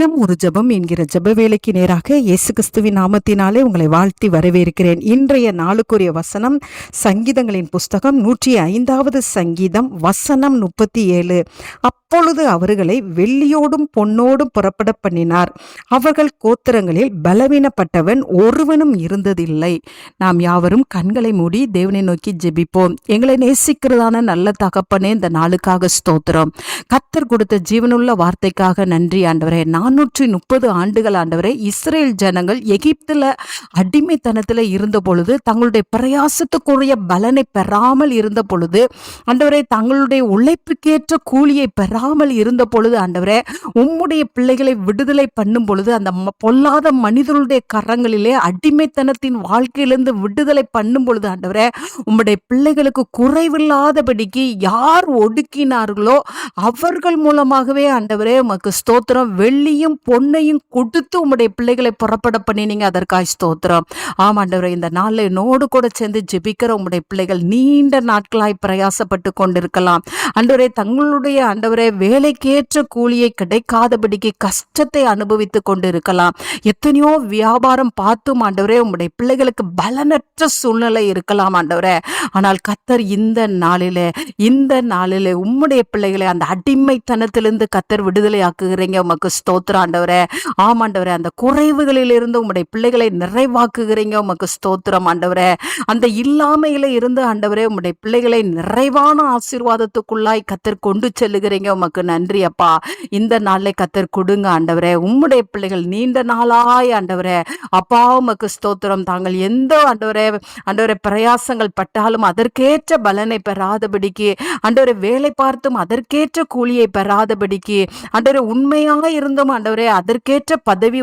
தினம் ஒரு ஜபம் என்கிற ஜப வேலைக்கு நேராக இயேசு கிறிஸ்துவின் நாமத்தினாலே உங்களை வாழ்த்தி வரவேற்கிறேன். இன்றைய நாளுக்குரிய வசனம் சங்கீதங்களின் புஸ்தகம் நூற்றி ஐந்தாவது சங்கீதம் வசனம் முப்பத்தி ஏழு. அப்பொழுது அவர்களை வெள்ளியோடும் பொன்னோடும் புறப்பட பண்ணினார். அவர்கள் கோத்திரங்களில் பலவீனப்பட்டவன் ஒருவனும் இருந்ததில்லை. நாம் யாவரும் கண்களை மூடி தேவனை நோக்கி ஜெபிப்போம். எங்களை நேசிக்கிறதான நல்ல தகப்பனே இந்த நாளுக்காக ஸ்தோத்திரம். கத்தர் கொடுத்த ஜீவனுள்ள வார்த்தைக்காக நன்றி ஆண்டவரே. நான் நானூற்றி முப்பது ஆண்டுகள் ஆண்டவரை இஸ்ரேல் ஜனங்கள் எகிப்தில் அடிமைத்தனத்தில் இருந்த பொழுது தங்களுடைய பிரயாசத்துக்குரிய பலனை பெறாமல் இருந்த பொழுது ஆண்டவரே தங்களுடைய உழைப்புக்கேற்ற கூலியை பெறாமல் இருந்த பொழுது ஆண்டவரே உம்முடைய பிள்ளைகளை விடுதலை பண்ணும் பொழுது அந்த பொல்லாத மனிதர்களுடைய கரங்களிலே அடிமைத்தனத்தின் வாழ்க்கையிலிருந்து விடுதலை பண்ணும் பொழுது ஆண்டவரே உம்முடைய பிள்ளைகளுக்கு குறைவில்லாதபடிக்கு யார் ஒடுக்கினார்களோ அவர்கள் மூலமாகவே ஆண்டவரே உமக்கு ஸ்தோத்திரம். வெள்ளி வெள்ளியும் பொன்னையும் கொடுத்து உம்முடைய பிள்ளைகளை புறப்பட பண்ணினீங்க அதற்காய் ஸ்தோத்திரம். ஆம் ஆண்டவரே இந்த நாளில் என்னோடு கூட சேர்ந்து ஜெபிக்கிற உம்முடைய பிள்ளைகள் நீண்ட நாட்களாய் பிரயாசப்பட்டு கொண்டிருக்கலாம். அண்டவரே தங்களுடைய அண்டவரே வேலைக்கேற்ற கூலியை கிடைக்காதபடிக்கு கஷ்டத்தை அனுபவித்து கொண்டிருக்கலாம். எத்தனையோ வியாபாரம் பார்த்தும் ஆண்டவரே உம்முடைய பிள்ளைகளுக்கு பலனற்ற சூழ்நிலை இருக்கலாம் ஆண்டவரே. ஆனால் கத்தர் இந்த நாளிலே இந்த நாளிலே உம்முடைய பிள்ளைகளை அந்த அடிமைத்தனத்திலிருந்து கத்தர் விடுதலை ஆக்குகிறீங்க உமக்கு ஸ்தோத்திரம். ஆண்டவரே ஆமாண்டவரே அந்த குறைவுகளிலிருந்து உங்களுடைய பிள்ளைகளை நிறைவாக்குகிறீங்க. உமக்கு ஸ்தோத்திரம் ஆண்டவரே. அந்த இல்லாமையில இருந்து ஆண்டவரே உங்களுடைய பிள்ளைகளை நிறைவான ஆசீர்வாதத்துக்குள்ளாய் கத்தர் கொண்டு செல்லுகிறீங்க. உமக்கு நன்றி அப்பா. இந்த நாளில் கத்தர் கொடுங்க ஆண்டவரே. உம்முடைய பிள்ளைகள் நீண்ட நாளாய் ஆண்டவரே. அப்பா உமக்கு ஸ்தோத்திரம். தாங்கள் எந்த ஆண்டவரே ஆண்டவரே பிரயாசங்கள் பட்டாலும் அதற்கேற்ற பலனை பெறாதபடிக்கு ஆண்டவரை வேலை பார்த்தும் அதற்கேற்ற கூலியை பெறாதபடிக்கு ஆண்டவரை உண்மையாக இருந்தும் ஆண்டவரே அதற்கேற்ற பதவி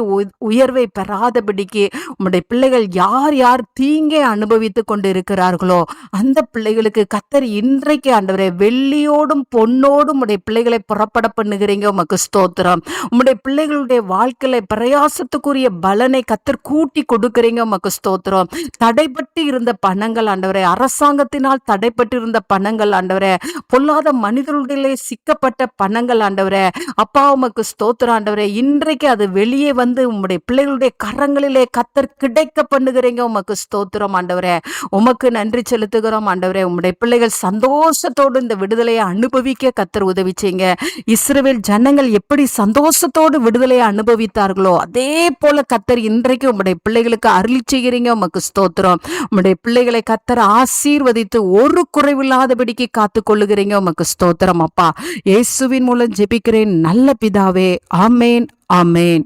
உயர்வை பெறாதபடிக்கு உம்முடைய பிள்ளைகள் யார் யார் தீங்கே அனுபவித்து கொண்டு இருக்கிறார்களோ அந்த பிள்ளைகளுக்கு கத்தர் இன்றைக்கு ஆண்டவரே வெள்ளியோடும் பொன்னோடும் உடைய பிள்ளைகளை புறப்பட பண்ணுகிறீங்க. உமக்கு ஸ்தோத்திரம். உம்முடைய பிள்ளைகளுடைய வாழ்க்கையில பிரயாசத்துக்குரிய பலனை கத்தர் கூட்டி கொடுக்கிறீங்க. உமக்கு ஸ்தோத்திரம். தடைப்பட்டு இருந்த பணங்கள் ஆண்டவரே அரசாங்கத்தினால் தடைப்பட்டு இருந்த பணங்கள் ஆண்டவரே பொல்லாத மனிதர்களுடைய சிக்கப்பட்ட பணங்கள் ஆண்டவரே அப்பா உமக்கு ஸ்தோத்திரம் ஆண்டவரே. இன்றைக்கு அது வெளியே வந்து உம்முடைய பிள்ளைகளுடைய கரங்களிலே கத்தர் கிடைக்க பண்ணுகிறீங்க. உமக்கு ஸ்தோத்திரம் ஆண்டவரே. உமக்கு நன்றி செலுத்துகிறோம் ஆண்டவரே. உம்முடைய பிள்ளைகள் சந்தோஷத்தோடு இந்த விடுதலையை அனுபவிக்க கத்தர் உதவிச்சீங்க இஸ்ரேல் ஜனங்கள் எப்படி சந்தோஷத்தோடு விடுதலையை அனுபவித்தார்களோ அதே போல கத்தர் இன்றைக்கு உம்முடைய பிள்ளைகளுக்கு அருள் செய்கிறீங்க. உமக்கு ஸ்தோத்திரம். உம்முடைய பிள்ளைகளை கத்தர் ஆசீர்வதித்து ஒரு குறைவில்லாதபடிக்கு காத்து கொள்ளுகிறீங்க உமக்கு ஸ்தோத்திரம் அப்பா. இயேசுவின் மூலம் ஜெபிக்கிறேன். நல்ல பிதாவே. ஆமேன் ஆமேன்